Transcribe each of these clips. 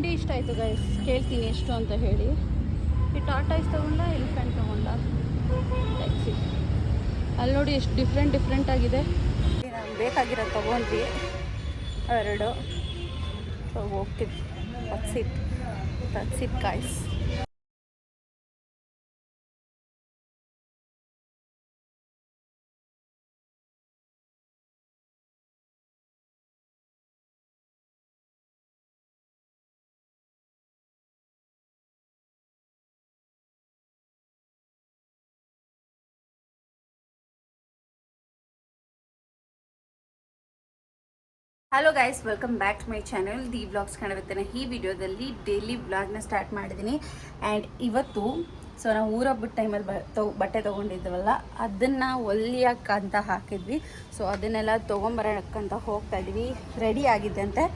ಹುಂಡಿ ಇಷ್ಟ ಆಯಿತು ಗೈಸ್ ಕೇಳ್ತೀನಿ ಎಷ್ಟು ಅಂತ ಹೇಳಿ. ಈ ಟಾಟಾ ಇಸ್ ತೊಗೊಂಡ ಎಲಿಫೆಂಟ್ ತೊಗೊಂಡ. ಅಲ್ಲಿ ನೋಡಿ ಎಷ್ಟು ಡಿಫ್ರೆಂಟ್ ಡಿಫ್ರೆಂಟ್ ಆಗಿದೆ. ನಮ್ಗೆ ಬೇಕಾಗಿರೋ ತೊಗೊಂಡ್ವಿ. ಎರಡು. ಸೊ ಹೋಗ್ತೀವಿ. ತತ್ಸಿಟ್ ತಗ್ಸಿಟ್ guys hello guys welcome back to my channel the blogs ಕಾಣಬೇಕನ್ನ ಈ ವಿಡಿಯೋದಲ್ಲಿ ಡೈಲಿ ವ್ಲಾಗ್ನ ಸ್ಟಾರ್ಟ್ ಮಾಡಿದ್ದೀನಿ. ಆ್ಯಂಡ್ ಇವತ್ತು ಸೊ ನಾವು ಊರ ಟೈಮಲ್ಲಿ ಬ ಬಟ್ಟೆ ತೊಗೊಂಡಿದ್ವಲ್ಲ, ಅದನ್ನು ಒಲಿಯಕ್ಕಂತ ಹಾಕಿದ್ವಿ. ಸೊ ಅದನ್ನೆಲ್ಲ ತೊಗೊಂಬರೋಕ್ಕಂತ ಹೋಗ್ತಾ ಇದ್ವಿ ರೆಡಿ ಅಂತೆ.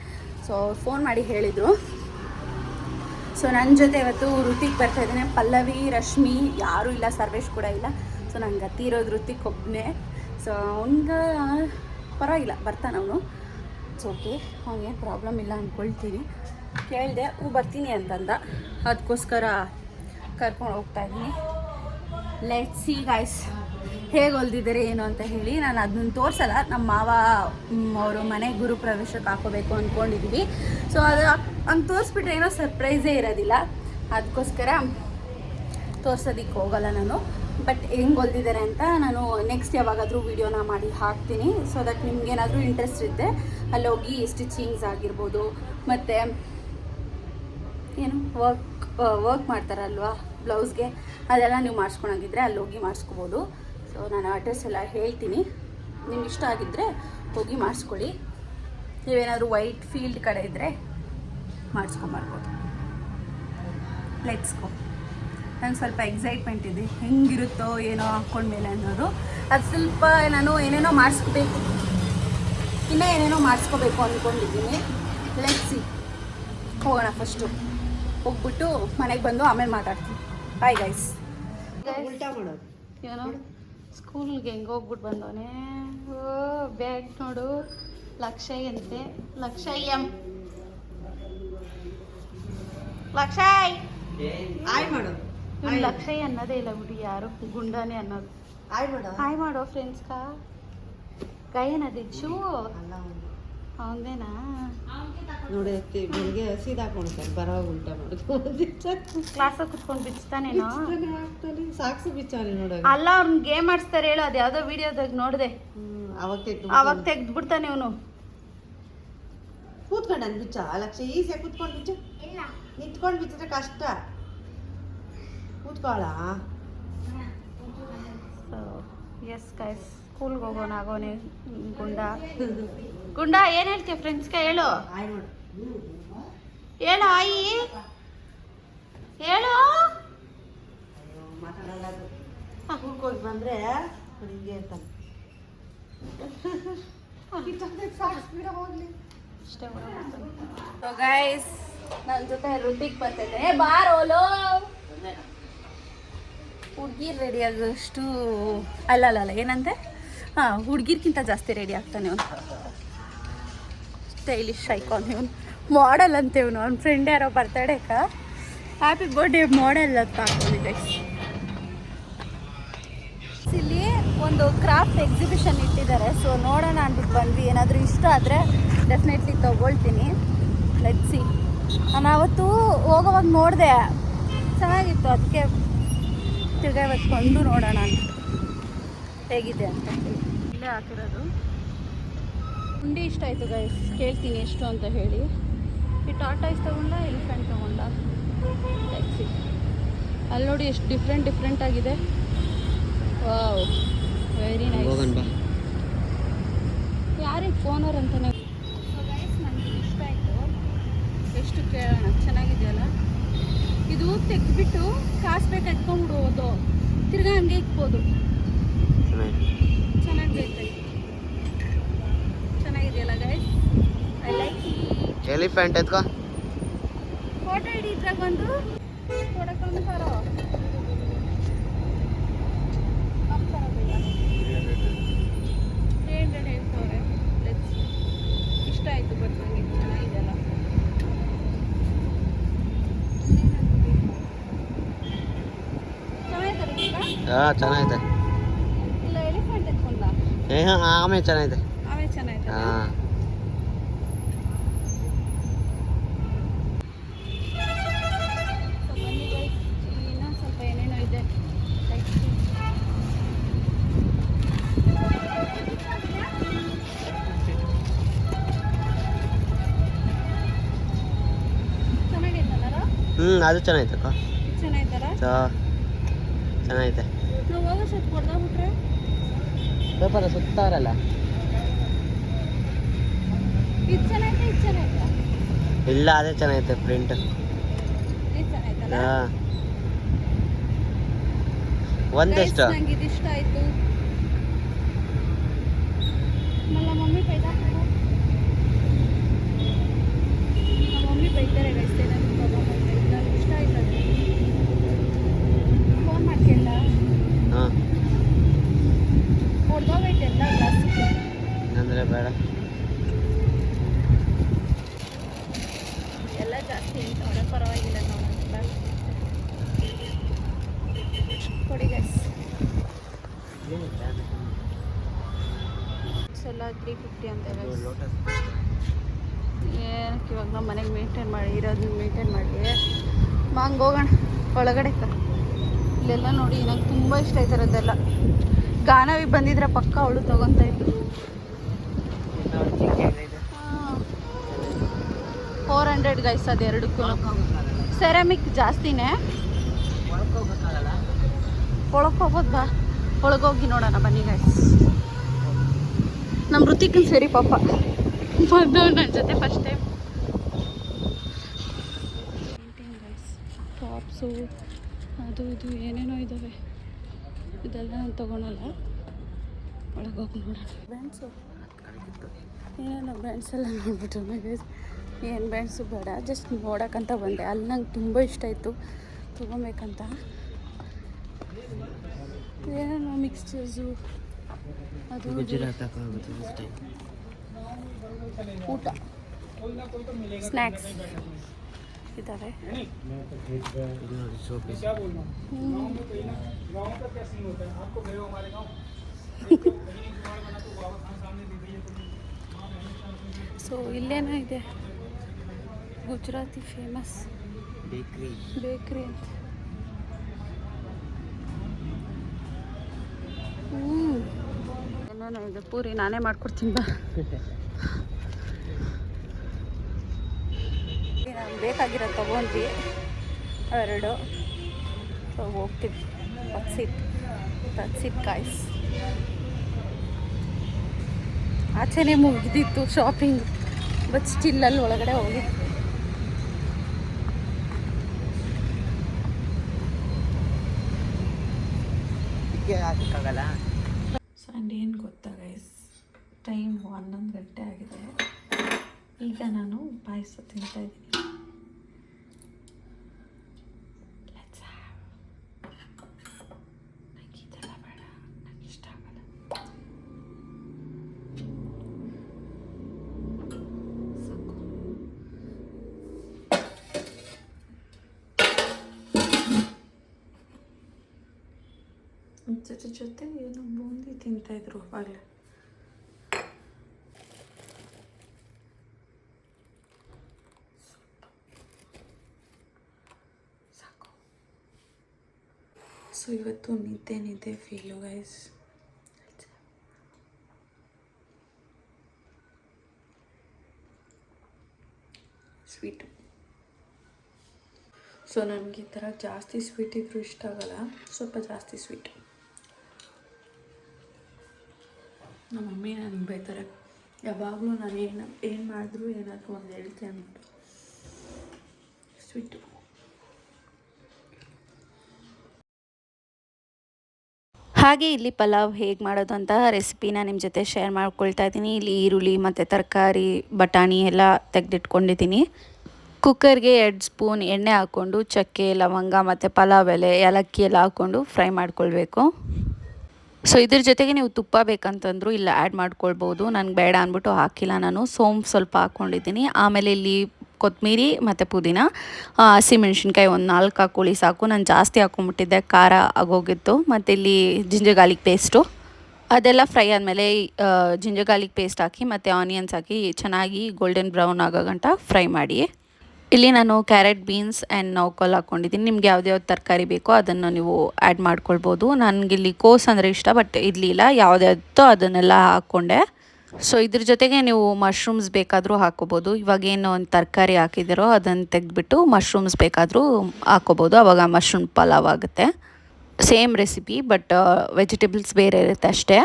ಸೊ ಅವ್ರು ಫೋನ್ ಮಾಡಿ ಹೇಳಿದರು. ಸೊ ನನ್ನ ಜೊತೆ ಇವತ್ತು ಋತಿಕ್ ಬರ್ತಾ ಇದ್ದಾನೆ. ಪಲ್ಲವಿ, ರಶ್ಮಿ, ಯಾರೂ ಇಲ್ಲ, ಸರ್ವೇಶ್ ಕೂಡ ಇಲ್ಲ. ಸೊ ನಂಗೆ ಗತಿ ಇರೋದು ಋತಿಕ್ ಒಬ್ಬನೇ ಸೊ ಅವ್ನಿಗೆ ಪರವಾಗಿಲ್ಲ, ಬರ್ತಾನೆ ಅವನು. ಇಟ್ಸ್ ಓಕೆ ಅವನೇನು ಪ್ರಾಬ್ಲಮ್ ಇಲ್ಲ ಅಂದ್ಕೊಳ್ತೀನಿ ಕೇಳಿದೆ, ಹೂ ಬರ್ತೀನಿ ಅಂತಂದ. ಅದಕ್ಕೋಸ್ಕರ ಕರ್ಕೊಂಡು ಹೋಗ್ತಾ ಇದ್ದೀನಿ. ಲೆಟ್ ಸಿ ಗಾಯ್ಸ್ ಹೇಗೆ ಹೊಲ್ದಿದ್ದಾರೆ, ಏನು ಅಂತ ಹೇಳಿ ನಾನು ಅದನ್ನ ತೋರಿಸಲ್ಲ. ನಮ್ಮ ಮಾವ ಅವರು ಮನೆ ಗುರು ಪ್ರವೇಶಕ್ಕೆ ಹಾಕೋಬೇಕು ಅಂದ್ಕೊಂಡಿದ್ವಿ ಸೊ ಅದು ಹಂಗೆ ತೋರಿಸ್ಬಿಟ್ರೆ ಏನೋ ಸರ್ಪ್ರೈಸೇ ಇರೋದಿಲ್ಲ. ಅದಕ್ಕೋಸ್ಕರ ತೋರ್ಸೋದಿಕ್ಕೆ ಹೋಗಲ್ಲ ನಾನು. ಬಟ್ ಹೆಂಗೆ ಹೊಲ್ದಿದ್ದಾರೆ ಅಂತ ನಾನು ನೆಕ್ಸ್ಟ್ ಯಾವಾಗಾದರೂ ವೀಡಿಯೋನ ಮಾಡಿ ಹಾಕ್ತೀನಿ. ಸೊ ದಟ್ ನಿಮ್ಗೇನಾದರೂ ಇಂಟ್ರೆಸ್ಟ್ ಇದ್ದೆ ಅಲ್ಲಿ ಹೋಗಿ ಸ್ಟಿಚಿಂಗ್ಸ್ ಆಗಿರ್ಬೋದು, ಮತ್ತು ಏನು ವರ್ಕ್ ವರ್ಕ್ ಮಾಡ್ತಾರಲ್ವಾ ಬ್ಲೌಸ್ಗೆ ಅದೆಲ್ಲ ನೀವು ಮಾಡಿಸ್ಕೊಳಂಗಿದ್ರೆ ಅಲ್ಲಿ ಹೋಗಿ ಮಾಡಿಸ್ಕೋಬೋದು. ಸೊ ನಾನು ಅಡ್ರೆಸ್ ಎಲ್ಲ ಹೇಳ್ತೀನಿ. ನಿಮ್ಗೆ ಇಷ್ಟ ಆಗಿದ್ದರೆ ಹೋಗಿ ಮಾಡಿಸ್ಕೊಳ್ಳಿ. ನೀವೇನಾದರೂ ವೈಟ್ ಫೀಲ್ಡ್ ಕಡೆ ಇದ್ದರೆ ಮಾಡಿಸ್ಕೊಂಬರ್ಬೋದು. ಲೆಟ್ಸ್ ಗೋ ನಂಗೆ ಸ್ವಲ್ಪ ಎಕ್ಸೈಟ್ಮೆಂಟ್ ಇದೆ. ಹೆಂಗಿರುತ್ತೋ ಏನೋ ಹಾಕ್ಕೊಂಡ್ಮೇಲೆ ಅನ್ನೋದು. ಅದು ಸ್ವಲ್ಪ ನಾನು ಏನೇನೋ ಮಾಡಿಸ್ಕೋಬೇಕು. ಇನ್ನೂ ಏನೇನೋ ಮಾಡಿಸ್ಕೋಬೇಕು ಅಂದ್ಕೊಂಡಿದ್ದೀನಿ ಲೆಟ್ಸಿ ಹೋಗೋಣ ಫಸ್ಟು ಹೋಗ್ಬಿಟ್ಟು ಮನೆಗೆ ಬಂದು ಆಮೇಲೆ ಮಾತಾಡ್ತೀನಿ. ಬಾಯ್ ಗೈಸ್ ಮಾಡೋದು. ಏನೋ? ಸ್ಕೂಲ್ಗೆ ಹೆಂಗೆ ಹೋಗ್ಬಿಟ್ಟು ಬಂದವನೇ? ಓ ಬ್ಯಾಗ್ ನೋಡು. ಲಕ್ಷ ಅಂತೆ. ಲಕ್ಷ ಎಂ. ಲಕ್ಷ! ಆಯ್ ಮಾಡು ಇವ್ನು ಲಕ್ಷಯ್ ಅನ್ನೋದೇ ಇಲ್ಲ ಬಿಡಿ ಯಾರು ಗುಂಡಾನೆ ಅನ್ನೋದು. ಹಾಯ್ ಮಾಡು. ಹಾಯ್ ಮಾಡೋ ಫ್ರೆಂಡ್ಸ್ ಕಾ. ಕೈಯನದಿ ಶೂ ಅಲ್ಲ ಅವ್ನು. ಅವನದೇನಾ ನೋಡಿ ಅತ್ತಿ ಬೆಳಿಗ್ಗೆ ಸೀದಾ ಹಾಕೊಂಡ್ತಾರೆ ಬರೋ ಉಲ್ಟಾ ಮಾಡೋದು ಕ್ಲಾಸ್ ಕುತ್ಕೊಂಡು ಬಿಚ್ತಾನೇನೋ? ಸಾಕ್ಸು ಬಿಚ್ಚಾನೆ ನೋಡ ಅಲ್ಲ ಅವ್ರನ್ನ ಗೇಮ್ ಆಡಿಸ್ತಾರೆ ಹೇಳು ಅದು ಯಾವುದೋ ವಿಡಿಯೋದಾಗ ನೋಡಿದೆ. ಅವಾಗ ತೆಗ್ದು ಅವಾಗ ತೆಗ್ದ್ಬಿಡ್ತಾನೆ ಅವನು ಕೂತ್ಕೊಂಡ ಬಿಚ್ಚ ಲಕ್ಷ ಈಸಿಯಾಗಿ ಕೂತ್ಕೊಂಡು ಬಿಚ್ಚ. ನಿಂತ್ಕೊಂಡು ಬಿಚ್ಚಿದ್ರೆ ಕಷ್ಟ. ಕೂತ್ಕೊಳ್ಳ? ಸೊ ಎಸ್ ಗೈಸ್ ಸ್ಕೂಲ್ಗೆ ಹೋಗೋಣ ಆಗೋನೆ ಗುಂಡ. ಗುಂಡ ಏನು ಹೇಳ್ತೀಯ ಫ್ರೆಂಡ್ಸ್ಗೆ ಹೇಳು. ಹೇಳು ಆಯಿ. ಹೇಳು. ಸ್ಕೂಲ್ಗೆ ಹೋಗಿ ಬಂದ್ರೆ ಹಿಂಗೆ ಅಂತ ಇಷ್ಟೇ ಸೊ ಗೈಸ್ ನನ್ನ ಜೊತೆ ಋತಿಕ್ ಬರ್ತಿದ್ದೆ. ಬಾರೋಲೋ ಹುಡ್ಗಿರ್ ರೆಡಿ ಆಗೋಷ್ಟು ಅಲ್ಲ ಅಲ್ಲ ಏನಂತೆ? ಹಾಂ, ಹುಡ್ಗಿರ್ಕಿಂತ ಜಾಸ್ತಿ ರೆಡಿ ಆಗ್ತಾನೆ ಅವನು. ಸ್ಟೈಲಿಶ್ ಐಕಾನ್ ಇವನು. ಮಾಡಲ್ ಅಂತ ಇವನು. ಅವ್ನ ಫ್ರೆಂಡ್ ಯಾರೋ ಬರ್ತಡೇಕ ಹ್ಯಾಪಿ ಬರ್ಡೇ ಮಾಡಲ್ ಅಂತ ಹಾಕೊಂಡಿದ್ದೆ ಇಲ್ಲಿ ಒಂದು ಕ್ರಾಫ್ಟ್ ಎಕ್ಸಿಬಿಷನ್ ಇಟ್ಟಿದ್ದಾರೆ. ಸೊ ನೋಡೋಣ ಅಂದ್ಬಿಟ್ಟು ಬಂದ್ವಿ. ಏನಾದರೂ ಇಷ್ಟ ಆದರೆ ಡೆಫಿನೆಟ್ಲಿ ತೊಗೊಳ್ತೀನಿ. ಲೆಟ್ಸಿ ನಾನು ಅವತ್ತು ಹೋಗೋವಾಗ ನೋಡಿದೆ. ಚೆನ್ನಾಗಿತ್ತು. ಅದಕ್ಕೆ ತಿರ್ಗಾ ಇವತ್ತು ಕೊಂಡು ನೋಡೋಣ ಅಂತ. ಹೇಗಿದೆ ಅಂತ. ಹೇಳಿ ಇಲ್ಲೇ ಹಾಕಿರೋದು. ಉಂಡಿ ಇಷ್ಟ ಆಯಿತು ಗೈಸ್ ಕೇಳ್ತೀನಿ ಎಷ್ಟು ಅಂತ ಹೇಳಿ. ಈ ಟಾಟಾ ಇಸ್ ತೊಗೊಂಡ ಎಲಿಫೆಂಟ್ ತೊಗೊಂಡ. ಟ್ಯಾಕ್ಸಿ ಅಲ್ಲಿ ನೋಡಿ ಎಷ್ಟು ಡಿಫ್ರೆಂಟ್ ಡಿಫ್ರೆಂಟ್ ಆಗಿದೆ. ವಾವ್ ವೆರಿ ನೈಸ್ ಯಾರಿಗೆ ಫೋನರ್ ಅಂತಾನೆ? ನನಗೆ ಇಷ್ಟ ಆಯಿತು. ಎಷ್ಟು ಕೇಳೋಣ? ಚೆನ್ನಾಗಿದೆಯಲ್ಲ? ಇದು ತೆಗೆದ್ಬಿಟ್ಟು ಕಾಸು ಬೇಕು ಎತ್ಕೊಂಡ್ಬಿಡ್ಬೋದು ತಿರ್ಗಾ ಹಂಗೆ ಇಕ್ಬೋದು. ಚೆನ್ನಾಗೈತೆ ಚೆನ್ನಾಗಿದೆಯಲ್ಲ ಗೈಸ್ ಐ ಲೈಕ್ ಎಲಿಫೆಂಟ್ ಎತ್ಕೋ. ಫೋಟೋ ಒಂದು ಇಷ್ಟ ಆಯಿತು ಬಟ್ ನನಗೆ ಚೆನ್ನಾಗಿದೆಯಲ್ಲ ಹಾಂ ಚೆನ್ನಾಗಿದೆ ಏ ಆಮೇಲೆ ಚೆನ್ನಾಗಿದೆ ಆಮೇಲೆ ಚೆನ್ನಾಗಿದೆ ಹಾಂ. ಹ್ಞೂ ಅದು ಚೆನ್ನಾಗಿದೆ ಅಕ್ಕ ಚೆನ್ನಾಗಿದೆ ನಾವು ಹೋಗೋ ಸತ್ ಕೊಡ್ದಾಗ್ಬಿಟ್ರೆ ಪೇಪರ್ ಸುತ್ತಾರಲ್ಲ. ಇದು ಇಲ್ಲ ಅದೇ ಚೆನ್ನಾಗೈತೆ ಪ್ರಿಂಟ್ ಇದು ಚೆನ್ನಾಗೈತಲ್ಲ? ಹಾಂ. ಒಂದೆಷ್ಟು. ನಂಗೆ ಇದು ಇಷ್ಟ ಆಯ್ತು. ಮಲ್ಲ ಮಮ್ಮಿ ಮಮ್ಮಿ ಬೈತಾರೆ ಗೈಸ್ ನನಗೆ ಇಷ್ಟ ಆಯ್ತು ಅದು ಫೋನ್ ಮಾಡ್ಕೆಲ್ಲ ಹಾಂ ಹೊಡೆದೋಗೈತೆಲ್ಲ ಗ್ಲಾಸಿಗೆ ಅಂದರೆ ಬೇಡ ಎಲ್ಲ ಜಾಸ್ತಿ ಅಂತ ಅವಳೆ ಪರವಾಗಿಲ್ಲ ನೋಡೋಣ ಕೊಡಿ ಗೈಸ್ ಎಲ್ಲ ತ್ರೀ ಫಿಫ್ಟಿ ಅಂತ guys. ಲೋಟಸ್ ಏನಕ್ಕೆ ಇವಾಗ ನಮ್ಮ ಮನೆಗೆ ಮೇಂಟೈನ್ ಮಾಡಿ ಇರೋದನ್ನ ಮೇಂಟೈನ್ ಮಾಡಿ. ಹಂಗೆ ಹೋಗೋಣ. ಒಳಗಡೆ ಕ. ಇಲ್ಲೆಲ್ಲ ನೋಡಿ ನಂಗೆ ತುಂಬ ಇಷ್ಟ ಆಯ್ತು ಇರೋದೆಲ್ಲ. ಗಾನವಿ ಬಂದಿದ್ರೆ ಪಕ್ಕ ಅವಳು ತಗೊತ ಇದ್ಲು. ಫೋರ್ ಹಂಡ್ರೆಡ್ ಗೈಸ್ ಅದು ಎರಡಕ್ಕೂ. ಸೆರಾಮಿಕ್ ಜಾಸ್ತಿನೇ. ಒಳಗೆ ಹೋಗೋದು ಬಾ. ಒಳಗೋಗಿ ನೋಡೋಣ ಬನ್ನಿ ಗೈಸ್ ನಮ್ಮ ಋತಿಕನ್ ಸರಿ ಪಾಪ. ಬಂದು ನನ್ನ ಜೊತೆ ಫಸ್ಟ್ ಟೈಮ್ ಟಾಪ್ಸು ಅದು ಇದು ಏನೇನೋ ಇದ್ದಾವೆ ಇದೆಲ್ಲ ನಾನು ತೊಗೊಳಲ್ಲ. ಒಳಗೆ ಹೋಗಿ ನೋಡೋಣ. ಬ್ರ್ಯಾಂಡ್ಸು ಏನೇನೋ ಬ್ರ್ಯಾಂಡ್ಸ್ ಎಲ್ಲ ನೋಡ್ಬಿಟ್ಟು ನನಗೆ ಏನು ಬ್ರ್ಯಾಂಡ್ಸು ಬೇಡ. ಜಸ್ಟ್ ನೋಡೋಕ್ಕಂತ ಬಂದೆ. ಅಲ್ಲಿ ನಂಗೆ ತುಂಬ ಇಷ್ಟ ಆಯಿತು. ತೊಗೊಬೇಕಂತ. ಏನೇನೋ ಮಿಕ್ಸ್ಚರ್ಸು. ಗುಜರಾತ್ ಊಟ. ಸ್ನ್ಯಾಕ್ಸ್ ಇದ್ದಾವೆ ಸೊ ಇಲ್ಲೇನೋ ಇದೆ. ಗುಜರಾತಿ ಫೇಮಸ್ ಬೇಕ್ರಿ. ಬೇಕ್ರಿ ಅಂತ. ಹ್ಞೂ ಏನೇನೋ ಇದು ಪೂರಿ ನಾನೇ ಮಾಡ್ಕೊಡ್ತೀನಿ, ಬಾ. ನಮ್ಗೆ ಬೇಕಾಗಿರೋ ತೊಗೊಂಡ್ವಿ. ಎರಡು. ಹೋಗ್ತೀವಿ. ತತ್ಸಿಟ್ ತತ್ಸಿಟ್ ಕಾಯ್ಸ್ ಆಚೆನೇ ಮುಗಿದಿತ್ತು ಶಾಪಿಂಗ್ ಬಟ್ ಸ್ಟಿಲ್ ಅಲ್ಲಿ ಒಳಗಡೆ ಹೋಗಿ ಹಾಕಕ್ಕಾಗಲ್ಲ ಸೊ ಆ್ಯಂಡ್ ಏನು ಗೊತ್ತಾ ಗೈಸ್ ಟೈಮ್ ಹನ್ನೊಂದು ಗಂಟೆ ಆಗಿದೆ. ಈಗ ನಾನು ಪಾಯಸ ತಿಂತಾ ಇದ್ದೀನಿ. Let's have. ನಂಗೆ ಇದೆಲ್ಲ ಬೇಡ. ನಂಗೆ ಇಷ್ಟ ಆಗಲ್ಲ. ಸಾಕು ಜೊತೆ ಜೊತೆ ಏನೋ ಬೂಂದಿ ತಿಂತಾಯಿದ್ರು ಅವಾಗಲೇ ಸಾಕು ಸೊ ಇವತ್ತು ನಿದ್ದೆ ನಿದ್ದೆ ಫೀಲು ಗೈಸ್ ಸ್ವೀಟು ಸೊ ನನಗೆ ಈ ಥರ ಜಾಸ್ತಿ ಸ್ವೀಟ್ ಇಷ್ಟ ಆಗಲ್ಲ. ಸ್ವಲ್ಪ ಜಾಸ್ತಿ ಸ್ವೀಟ್ ನಮ್ಮ ಮಮ್ಮಿ ನನಗೆ ಬೈತಾರೆ. ಯಾವಾಗಲೂ ನಾನು ಏನು ಏನು ಮಾಡಿದ್ರು ಏನಾದರೂ ಒಂದು ಹೇಳ್ತೆ ಅಂದ್ಬಿಟ್ಟು. ಸ್ವೀಟು ಹಾಗೆ ಇಲ್ಲಿ ಪಲಾವ್ ಹೇಗೆ ಮಾಡೋದು ಅಂತ ರೆಸಿಪಿನ ನಿಮ್ಮ ಜೊತೆ ಶೇರ್ ಮಾಡ್ಕೊಳ್ತಾ ಇದ್ದೀನಿ. ಇಲ್ಲಿ ಈರುಳ್ಳಿ ಮತ್ತು ತರಕಾರಿ, ಬಟಾಣಿ ಎಲ್ಲ ತೆಗೆದಿಟ್ಕೊಂಡಿದ್ದೀನಿ. ಕುಕ್ಕರ್ಗೆ ಎರಡು ಸ್ಪೂನ್ ಎಣ್ಣೆ ಹಾಕ್ಕೊಂಡು, ಚಕ್ಕೆ, ಲವಂಗ ಮತ್ತು ಪಲಾವ್ ಎಲೆ, ಏಲಕ್ಕಿ ಎಲ್ಲ ಹಾಕ್ಕೊಂಡು ಫ್ರೈ ಮಾಡ್ಕೊಳ್ಬೇಕು. ಸೊ ಇದ್ರ ಜೊತೆಗೆ ನೀವು ತುಪ್ಪ ಬೇಕಂತಂದ್ರು ಇಲ್ಲ ಆ್ಯಡ್ ಮಾಡ್ಕೊಳ್ಬೋದು. ನನಗೆ ಬೇಡ ಅಂದ್ಬಿಟ್ಟು ಹಾಕಿಲ್ಲ ನಾನು. ಸೋಂಪು ಸ್ವಲ್ಪ ಹಾಕ್ಕೊಂಡಿದ್ದೀನಿ ಆಮೇಲೆ ಇಲ್ಲಿ ಕೊತ್ತಂಬರಿ ಮತ್ತು ಪುದೀನ. ಹಸಿಮೆಣ್ಸಿನ್ಕಾಯಿ ಒಂದು ನಾಲ್ಕು ಹಾಕೊಳ್ಳಿ ಸಾಕು. ನಾನು ಜಾಸ್ತಿ ಹಾಕೊಂಬಿಟ್ಟಿದ್ದೆ. ಖಾರ ಆಗೋಗಿತ್ತು. ಮತ್ತು ಇಲ್ಲಿ ಜಿಂಜರ್ ಗಾರ್ಲಿಕ್ ಪೇಸ್ಟು. ಅದೆಲ್ಲ ಫ್ರೈ ಆದಮೇಲೆ ಜಿಂಜರ್ ಗಾರ್ಲಿಕ್ ಪೇಸ್ಟ್ ಹಾಕಿ ಮತ್ತು ಆನಿಯನ್ಸ್ ಹಾಕಿ ಚೆನ್ನಾಗಿ ಗೋಲ್ಡನ್ ಬ್ರೌನ್ ಆಗೋ ಗಂಟ ಫ್ರೈ ಮಾಡಿ. ಇಲ್ಲಿ ನಾನು ಕ್ಯಾರೆಟ್ ಬೀನ್ಸ್ ಆ್ಯಂಡ್ ನೌಕಲ್ ಹಾಕ್ಕೊಂಡಿದ್ದೀನಿ ನಿಮ್ಗೆ ಯಾವ್ದು ಯಾವ್ದು ತರಕಾರಿ ಬೇಕೋ ಅದನ್ನು ನೀವು ಆ್ಯಡ್ ಮಾಡ್ಕೊಳ್ಬೋದು. ನನಗಿಲ್ಲಿ ಕೋಸ್ ಅಂದರೆ ಇಷ್ಟ, ಬಟ್ ಇರಲಿಲ್ಲ ಯಾವ್ದ್ಯಾವ್ದೋ ಅದನ್ನೆಲ್ಲ ಹಾಕ್ಕೊಂಡೆ. ಸೊ ಇದ್ರ ಜೊತೆಗೆ ನೀವು ಮಶ್ರೂಮ್ಸ್ ಬೇಕಾದರೂ ಹಾಕೋಬೋದು. ಇವಾಗೇನು ಒಂದು ತರಕಾರಿ ಹಾಕಿದಿರೋ ಅದನ್ನು ತೆಗೆದ್ಬಿಟ್ಟು ಮಶ್ರೂಮ್ಸ್ ಬೇಕಾದರೂ ಹಾಕೋಬೋದು. ಆವಾಗ ಮಶ್ರೂಮ್ ಪಲಾವ್ ಆಗುತ್ತೆ. ಸೇಮ್ ರೆಸಿಪಿ ಬಟ್ ವೆಜಿಟೇಬಲ್ಸ್ ಬೇರೆ ಇರುತ್ತೆ ಅಷ್ಟೇ.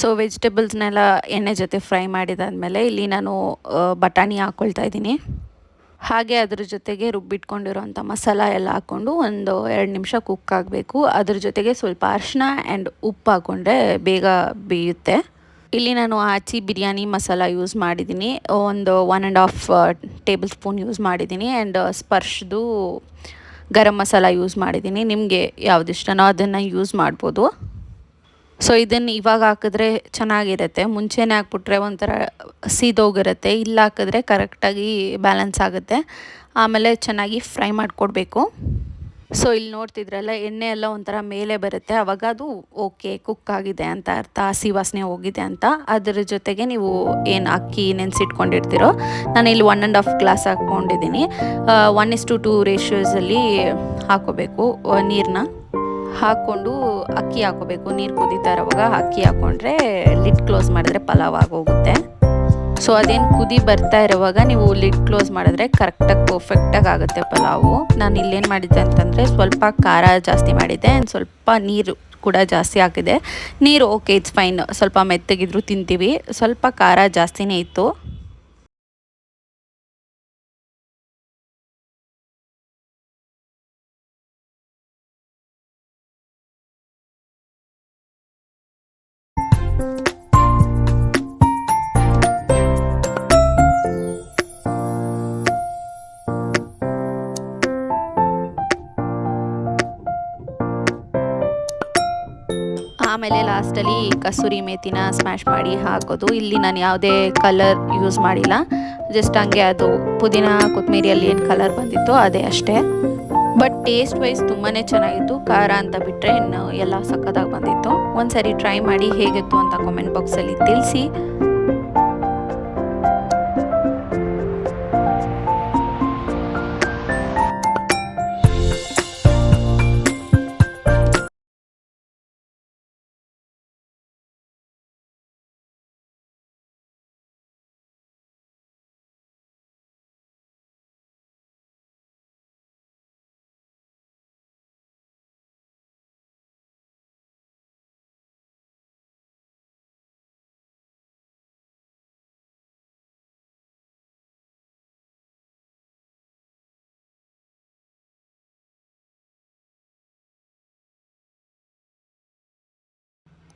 ಸೊ ವೆಜಿಟೇಬಲ್ಸ್ನೆಲ್ಲ ಎಣ್ಣೆ ಜೊತೆ ಫ್ರೈ ಮಾಡಿದಾದಮೇಲೆ ಇಲ್ಲಿ ನಾನು ಬಟಾಣಿ ಹಾಕ್ಕೊಳ್ತಾ ಇದ್ದೀನಿ. ಹಾಗೆ ಅದ್ರ ಜೊತೆಗೆ ರುಬ್ಬಿಟ್ಕೊಂಡಿರೋಂಥ ಮಸಾಲ ಎಲ್ಲ ಹಾಕ್ಕೊಂಡು ಒಂದು ಎರಡು ನಿಮಿಷ ಕುಕ್ ಆಗಬೇಕು. ಅದ್ರ ಜೊತೆಗೆ ಸ್ವಲ್ಪ ಅರಿಶಿನ ಆ್ಯಂಡ್ ಉಪ್ಪು ಹಾಕ್ಕೊಂಡ್ರೆ ಬೇಗ ಬೇಯುತ್ತೆ. ಇಲ್ಲಿ ನಾನು ಆಚಿ ಬಿರಿಯಾನಿ ಮಸಾಲ ಯೂಸ್ ಮಾಡಿದ್ದೀನಿ. ಒಂದು one and half tablespoon use ಮಾಡಿದ್ದೀನಿ. ಆ್ಯಂಡ್ ಸ್ಪರ್ಶದು ಗರಂ ಮಸಾಲ ಯೂಸ್ ಮಾಡಿದ್ದೀನಿ. ನಿಮಗೆ ಯಾವ್ದು ಇಷ್ಟನೋ ಅದನ್ನು ಯೂಸ್ ಮಾಡ್ಬೋದು. ಸೊ ಇದನ್ನು ಇವಾಗ ಹಾಕಿದ್ರೆ ಚೆನ್ನಾಗಿರುತ್ತೆ. ಮುಂಚೆನೇ ಹಾಕ್ಬಿಟ್ರೆ ಒಂಥರ ಸೀದೋಗಿರುತ್ತೆ. ಇಲ್ಲ ಹಾಕಿದ್ರೆ ಕರೆಕ್ಟಾಗಿ ಬ್ಯಾಲೆನ್ಸ್ ಆಗುತ್ತೆ. ಆಮೇಲೆ ಚೆನ್ನಾಗಿ ಫ್ರೈ ಮಾಡಿಕೊಡ್ಬೇಕು. ಸೊ ಇಲ್ಲಿ ನೋಡ್ತಿದ್ರಲ್ಲ, ಎಣ್ಣೆ ಎಲ್ಲ ಒಂಥರ ಮೇಲೆ ಬರುತ್ತೆ. ಅವಾಗ ಅದು ಓಕೆ ಕುಕ್ ಆಗಿದೆ ಅಂತ ಅರ್ಥ, ಹಸಿ ವಾಸನೆ ಹೋಗಿದೆ ಅಂತ. ಅದರ ಜೊತೆಗೆ ನೀವು ಏನು ಅಕ್ಕಿ ನೆನೆಸಿಟ್ಕೊಂಡಿರ್ತೀರೋ, ನಾನು ಇಲ್ಲಿ ಒನ್ ಆ್ಯಂಡ್ ಹಾಫ್ ಗ್ಲಾಸ್ ಹಾಕ್ಕೊಂಡಿದ್ದೀನಿ. ಒನ್ ಇಸ್ ಟು ಟೂ ರೇಷಿಯೋಸಲ್ಲಿ ಹಾಕೋಬೇಕು ನೀರನ್ನ ಹಾಕ್ಕೊಂಡು ಅಕ್ಕಿ ಹಾಕೋಬೇಕು, ನೀರು ಕುದೀತಾ ಇರೋವಾಗ ಅಕ್ಕಿ ಹಾಕ್ಕೊಂಡ್ರೆ ಲಿಡ್ ಕ್ಲೋಸ್ ಮಾಡಿದ್ರೆ ಪಲಾವ್ ಆಗೋಗುತ್ತೆ. ಸೊ ಅದೇನು ಕುದಿ ಬರ್ತಾ ಇರುವಾಗ ನೀವು ಲಿಡ್ ಕ್ಲೋಸ್ ಮಾಡಿದ್ರೆ ಕರೆಕ್ಟಾಗಿ ಪರ್ಫೆಕ್ಟಾಗಿ ಆಗುತ್ತೆ ಪಲಾವು. ನಾನು ಇಲ್ಲೇನು ಮಾಡಿದ್ದೆ ಅಂತಂದರೆ ಸ್ವಲ್ಪ ಖಾರ ಜಾಸ್ತಿ ಮಾಡಿದ್ದೆ ಆ್ಯಂಡ್ ಸ್ವಲ್ಪ ನೀರು ಕೂಡ ಜಾಸ್ತಿ ಹಾಕಿದೆ. ನೀರು ಓಕೆ ಇಟ್ಸ್ ಫೈನ್ ಸ್ವಲ್ಪ ಮೆತ್ತಗಿದ್ರು ತಿಂತೀವಿ. ಸ್ವಲ್ಪ ಖಾರ ಜಾಸ್ತಿನೇ ಇತ್ತು. ಆಮೇಲೆ ಲಾಸ್ಟಲ್ಲಿ ಕಸೂರಿ ಮೇತಿನ ಸ್ಮ್ಯಾಶ್ ಮಾಡಿ ಹಾಕೋದು. ಇಲ್ಲಿ ನಾನು ಯಾವುದೇ ಕಲರ್ ಯೂಸ್ ಮಾಡಿಲ್ಲ. ಜಸ್ಟ್ ಹಂಗೆ ಅದು ಪುದೀನ ಕೊತ್ತಂಬರಿಯಲ್ಲಿ ಏನು ಕಲರ್ ಬಂದಿತ್ತು ಅದೇ ಅಷ್ಟೇ. ಬಟ್ ಟೇಸ್ಟ್ ವೈಸ್ ತುಂಬಾ ಚೆನ್ನಾಗಿತ್ತು. ಖಾರ ಅಂತ ಬಿಟ್ಟರೆ ಇನ್ನು ಎಲ್ಲ ಸಕ್ಕತ್ತಾಗಿ ಬಂದಿತ್ತು. ಒಂದ್ಸರಿ ಟ್ರೈ ಮಾಡಿ ಹೇಗಿತ್ತು ಅಂತ ಕಾಮೆಂಟ್ ಬಾಕ್ಸಲ್ಲಿ ತಿಳಿಸಿ.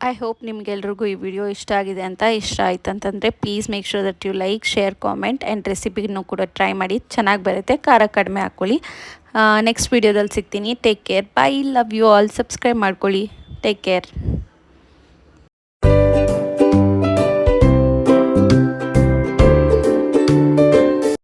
ಐ ಹೋಪ್ ನಿಮಗೆಲ್ರಿಗೂ ಈ ವಿಡಿಯೋ ಇಷ್ಟ ಆಗಿದೆ ಅಂತ ಇಷ್ಟ ಆಯ್ತು ಅಂತಂದರೆ please make sure that you like share comment and ರೆಸಿಪಿನೂ ಕೂಡ ಟ್ರೈ ಮಾಡಿ. ಚೆನ್ನಾಗಿ ಬರುತ್ತೆ. ಖಾರ ಕಡಿಮೆ ಹಾಕ್ಕೊಳ್ಳಿ. ನೆಕ್ಸ್ಟ್ ವೀಡಿಯೋದಲ್ಲಿ ಸಿಗ್ತೀನಿ. Take care bye love you all subscribe ಮಾಡ್ಕೊಳ್ಳಿ. Take care